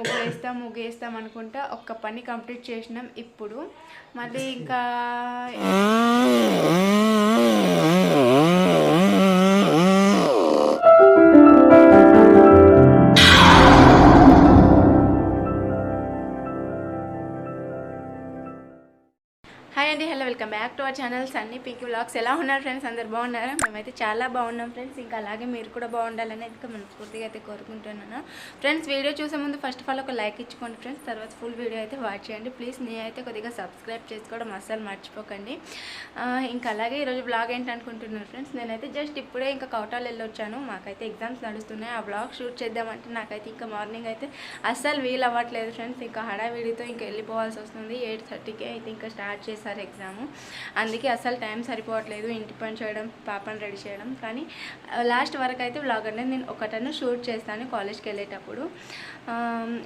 ముగ్గేస్తాం ముగ్గేస్తాం అనుకుంటా ఒక్క పని కంప్లీట్ చేసినాం ఇప్పుడు. మళ్ళీ ఇంకా బ్యాక్ టు అవర్ ఛానల్స్ అన్ని పింకీ వ్లాగ్స్. ఎలా ఉన్నారు ఫ్రెండ్స్? అందరు బాగున్నారా? మేమైతే చాలా బాగున్నాం ఫ్రెండ్స్. ఇంకా అలాగే మీరు కూడా బాగుండాలని అయితే మనస్ఫూర్తిగా అయితే కోరుకుంటున్నాను. ఫ్రెండ్స్ వీడియో చూసే ముందు ఫస్ట్ ఆఫ్ ఆల్ ఒక లైక్ ఇచ్చుకోండి ఫ్రెండ్స్. తర్వాత ఫుల్ వీడియో అయితే వాచ్ చేయండి. ప్లీజ్ నేనైతే కొద్దిగా సబ్స్క్రైబ్ చేసుకోవడం అస్సలు మర్చిపోకండి. ఇంకా అలాగే ఈరోజు బ్లాగ్ ఏంటి అనుకుంటున్నాను ఫ్రెండ్స్? నేనైతే జస్ట్ ఇప్పుడే ఇంకా కౌటాలు వెళ్ళొచ్చాను. మాకైతే ఎగ్జామ్స్ నడుస్తున్నాయి. ఆ బ్లాగ్ షూట్ చేద్దామంటే నాకైతే ఇంకా మార్నింగ్ అయితే అస్సలు వీలు అవ్వట్లేదు ఫ్రెండ్స్. ఇంకా హడావిడితో ఇంకా వెళ్ళిపోవాల్సి వస్తుంది. ఎయిట్ థర్టీకి అయితే ఇంకా స్టార్ట్ చేశారు ఎగ్జామ్. అందుకే అసలు టైం సరిపోవట్లేదు ఇంటి పని చేయడం పాపని రెడీ చేయడం. కానీ లాస్ట్ వరకు అయితే బ్లాగ్ అనేది నేను ఒకటను షూట్ చేస్తాను కాలేజ్కి వెళ్ళేటప్పుడు.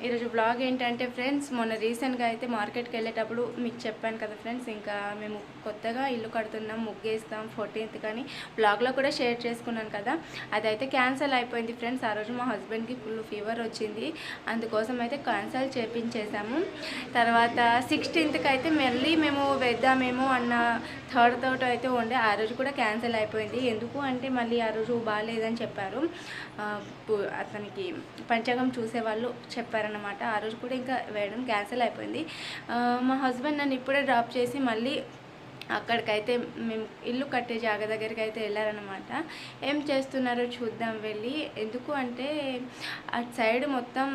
ఈరోజు బ్లాగ్ ఏంటంటే ఫ్రెండ్స్ మొన్న రీసెంట్గా అయితే మార్కెట్కి వెళ్ళేటప్పుడు మీకు చెప్పాను కదా ఫ్రెండ్స్ ఇంకా మేము కొత్తగా ఇల్లు కడుతున్నాం ముగ్గేస్తాం ఫోర్టీన్త్ కానీ బ్లాగ్లో కూడా షేర్ చేసుకున్నాను కదా. అదైతే క్యాన్సిల్ అయిపోయింది ఫ్రెండ్స్ ఆ రోజు మా హస్బెండ్కి ఫుల్ ఫీవర్ వచ్చింది. అందుకోసం అయితే క్యాన్సిల్ చేపించేసాము తర్వాత సిక్స్టీన్త్కి అయితే మళ్ళీ మేము వేద్దామేమో అన్న థర్డ్ థర్డ్ అయితే ఉండే ఆ రోజు కూడా క్యాన్సిల్ అయిపోయింది. ఎందుకు అంటే మళ్ళీ ఆ రోజు బాగాలేదని చెప్పారు. అతనికి పంచగం చూసేవాళ్ళు చెప్పారనమాట ఆ రోజు కూడా ఇంకా వేయడం క్యాన్సిల్ అయిపోయింది. మా హస్బెండ్ నన్ను ఇప్పుడే డ్రాప్ చేసి మళ్ళీ అక్కడికైతే మేము ఇల్లు కట్టే జాగ దగ్గరికి అయితే వెళ్ళారనమాట ఏం చేస్తున్నారో చూద్దాం వెళ్ళి. ఎందుకు అంటే అటు సైడ్ మొత్తం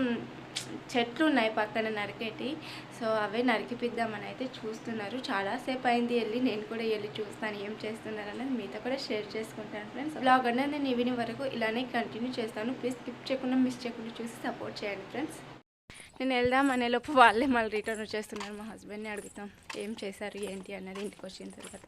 చెట్లు ఉన్నాయి పక్కన నరికేటి. సో అవే నరికిపిద్దామని అయితే చూస్తున్నారు. చాలాసేపు అయింది వెళ్ళి నేను కూడా వెళ్ళి చూస్తాను ఏం చేస్తున్నారు అనేది మీతో కూడా షేర్ చేసుకుంటాను ఫ్రెండ్స్. బ్లాగ్ అనేది నేను ఈవినింగ్ వరకు ఇలానే కంటిన్యూ చేస్తాను. ప్లీజ్ స్కిప్ చేయకుండా మిస్ చేయకుండా చూసి సపోర్ట్ చేయండి ఫ్రెండ్స్. నేను వెళ్దాం అనేలోపు వాళ్ళే మళ్ళీ రిటర్న్ వచ్చేస్తున్నారు. మా హస్బెండ్ని అడుగుతాం ఏం చేశారు ఏంటి అన్నది ఇంటికి వచ్చిన తర్వాత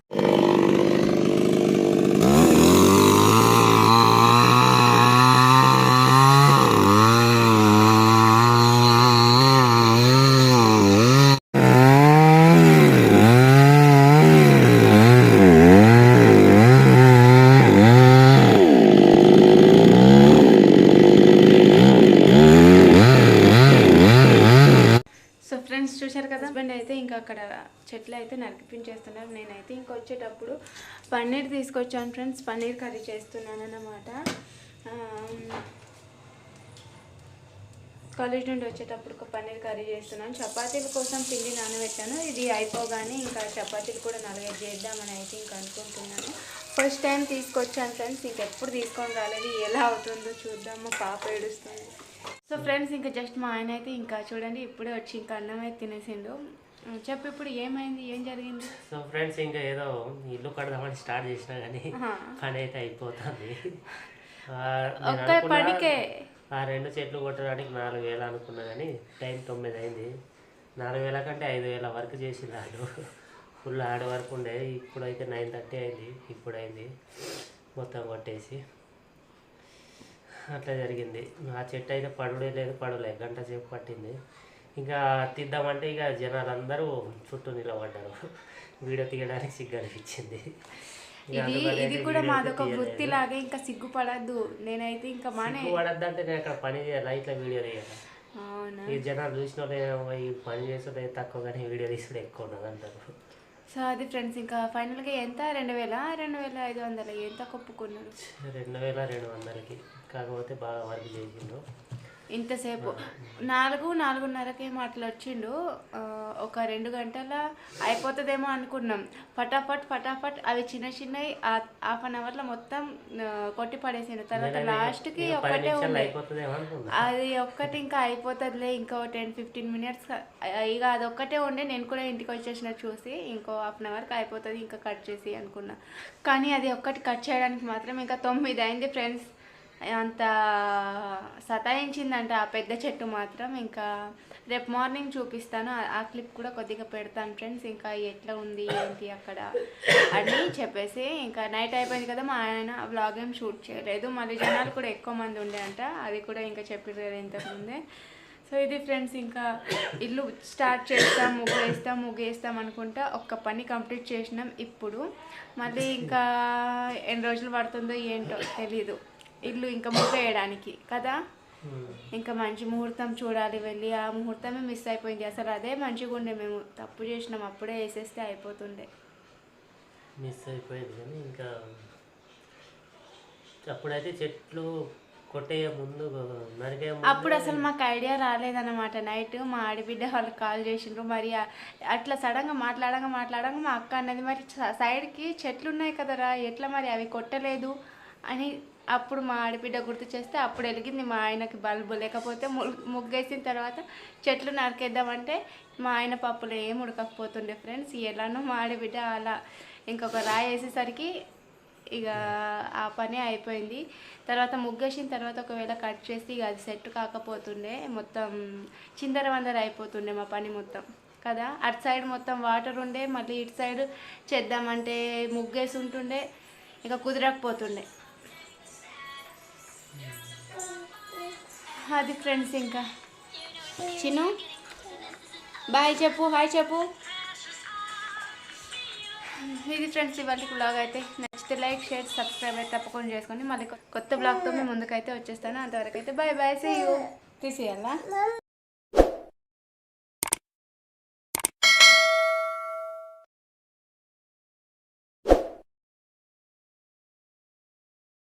సో ఫ్రెండ్స్ చూశారు కదా హస్బెండ్ అయితే ఇంకా అక్కడ చెట్లు అయితే నరికిపించేస్తున్నారు. నేనైతే ఇంకొచ్చేటప్పుడు పన్నీర్ తీసుకొచ్చాను ఫ్రెండ్స్. పన్నీర్ కర్రీ చేస్తున్నాను అన్నమాట కాలేజ్ నుండి వచ్చేటప్పుడు ఒక పన్నీర్ కర్రీ చేస్తున్నాను. చపాతీల కోసం పిండి నానబెట్టాను. ఇది అయిపోగానే ఇంకా చపాతీలు కూడా నాలుగైదు చేద్దామని అయితే ఇంకా అనుకుంటున్నాను. ఫస్ట్ టైం తీసుకొచ్చాను ఫ్రెండ్స్. ఇంకెప్పుడు తీసుకొని రాలేదు. ఎలా అవుతుందో చూద్దాము. పాప ఏడుస్తుంది. సో ఫ్రెండ్స్ ఇంకా జస్ట్ మా ఆయన అయితే ఇంకా చూడండి ఇప్పుడే వచ్చి ఇంకా అన్నం అయితే తినేసిండు. చెప్పు ఇప్పుడు ఏమైంది? ఏం జరిగింది? సో ఫ్రెండ్స్ ఇంకా ఏదో ఇల్లు కడదామని స్టార్ట్ చేసినా కానీ. పని అయితే అయిపోతుంది. పనికే. ఆ రెండు చెట్లు కొట్టడానికి నాలుగు వేలు అనుకున్నా కానీ టైం తొమ్మిది అయింది. నాలుగు వేల కంటే ఐదు వేల వరకు చేసింది వాళ్ళు ఫుల్ ఆడ వరకు ఉండే. ఇప్పుడైతే నైన్ థర్టీ అయింది. ఇప్పుడు అయింది. మొత్తం కొట్టేసి అట్లా జరిగింది. ఆ చెట్టు అయితే పడుడే లేదు పడలే. గంట సేపు పట్టింది. ఇంకా తీద్దామంటే ఇక జనాలు అందరూ చుట్టూ నిలబడ్డారు. వీడియో తీయడానికి సిగ్గు అనిపించింది ఇది ఇది కూడా మాదొక తీయలేదు. వృత్తిలాగే ఇంకా సిగ్గుపడద్దు. నేనైతే ఇంకా మానే సిగ్గు పడద్దంటే నేను అక్కడ పని చేయాలి. ఇట్లా వీడియో తీయాలి. ఈ జనాలు చూసిన ఈ పని చేసుడే తక్కువ కానీ వీడియో తీసుడే ఎక్కువ ఉన్నది అంటారు. సో అది ఫ్రెండ్స్ ఇంకా ఫైనల్గా ఎంత? రెండు వేల? రెండు వేల ఐదు వందలు. ఎంత కొప్పుకున్నాడు రెండు వేల రెండు వందలకి. కాకపోతే బాగా వర్క్ చేసిండు. ఇంతసేపు. నాలుగు నాలుగున్నరకే అట్లా వచ్చిండు ఆ, ఒక రెండు గంటల అయిపోతుందేమో అనుకున్నాం. ఫటాఫట్ ఫటాఫట్ అవి చిన్న చిన్నవి హాఫ్ అన్ అవర్లో మొత్తం కొట్టి పడేసిండు. తర్వాత లాస్ట్కి ఒక్కటే అనుకున్నా. అది ఒక్కటి ఇంకా అయిపోతుందిలే ఇంకో టెన్ ఫిఫ్టీన్ మినిట్స్ ఇక అది ఒక్కటే ఉండే. నేను కూడా ఇంటికి వచ్చేసిన చూసి ఇంకో హాఫ్ అన్ అవర్కి అయిపోతుంది ఇంకా కట్ చేసి అనుకున్నా. కానీ అది ఒక్కటి కట్ చేయడానికి మాత్రం ఇంకా తొమ్మిది అయింది ఫ్రెండ్స్. అంత సతాయించిందంట ఆ పెద్ద చెట్టు మాత్రం. ఇంకా రేపు మార్నింగ్ చూపిస్తాను. ఆ- క్లిప్ కూడా కొద్దిగా పెడతాను ఫ్రెండ్స్. ఇంకా ఎట్లా ఉంది ఏంటి అక్కడ అని చెప్పేసి ఇంకా నైట్ అయిపోయింది కదా మా ఆయన వ్లాగ్ ఏం షూట్ చేయలేదు. మళ్ళీ జనాలు కూడా ఎక్కువ మంది ఉండే అంట. అది కూడా ఇంకా చెప్పారు కదా ఇంతకుముందే సో ఇది ఫ్రెండ్స్ ఇంకా ఇల్లు స్టార్ట్ చేస్తాం ముగ్గేస్తాం ముగ్గేస్తాం అనుకుంటా ఒక్క పని కంప్లీట్ చేసినాం ఇప్పుడు. మళ్ళీ ఇంకా ఎన్ని రోజులు పడుతుందో ఏంటో తెలీదు. ఇల్లు ఇంకా ముగ్గు వేయడానికి కదా? ఉమ్. ఇంకా మంచి ముహూర్తం చూడాలి వెళ్ళి ఆ ముహూర్తమే మిస్ అయిపోయింది. అసలు అదే మంచిగా ఉండే మేము. తప్పు చేసినాం అప్పుడే వేసేస్తే అయిపోతుండే. మిస్ అయిపోయింది కానీ ఇంకా అప్పుడైతే చెట్లు కొట్టేయ ముందు అప్పుడు అసలు మాకు ఐడియా రాలేదన్నమాట. నైట్ మా ఆడబిడ్డ వాళ్ళకి కాల్ చేసిండ్రు. మరి అట్లా సడన్గా మాట్లాడంగా మాట్లాడంగా మా అక్క అన్నది మరి సైడ్కి చెట్లు ఉన్నాయి కదరా ఎట్లా మరి అవి కొట్టలేదు అని అప్పుడు మా ఆడబిడ్డ గుర్తు చేస్తే అప్పుడు వెలిగింది మా ఆయనకి బల్బు. లేకపోతే ము- ముగ్గేసిన తర్వాత చెట్లు నరికేద్దామంటే మా ఆయన పప్పులు ఏం ఉడకకపోతుండే ఫ్రెండ్స్. ఎలానో మా ఆడబిడ్డ అలా ఇంకొక రాయి వేసేసరికి ఇక ఆ పని అయిపోయింది. తర్వాత ముగ్గేసిన తర్వాత ఒకవేళ కట్ చేసి ఇక అది సెట్ కాకపోతుండే. మొత్తం చిందర వందర అయిపోతుండే మా పని మొత్తం. కదా? అటు సైడ్ మొత్తం వాటర్ ఉండే మళ్ళీ ఇటు సైడ్ చేద్దామంటే ముగ్గేసి ఉంటుండే ఇక కుదరకపోతుండే. అది ఫ్రెండ్స్ ఇంకా. చిను బాయ్ చెప్పు హాయ్ చెప్పు. ఇది ఫ్రెండ్స్ ఇవాళ బ్లాగ్ అయితే. నచ్చితే లైక్ షేర్ సబ్స్క్రైబ్ అయితే తప్పకుండా చేసుకోండి మళ్ళీ కొత్త బ్లాగ్తో మేము ముందుకైతే వచ్చేస్తాను. అంతవరకు అయితే బాయ్ బాయ్ సీ యూ తీసేయాలా?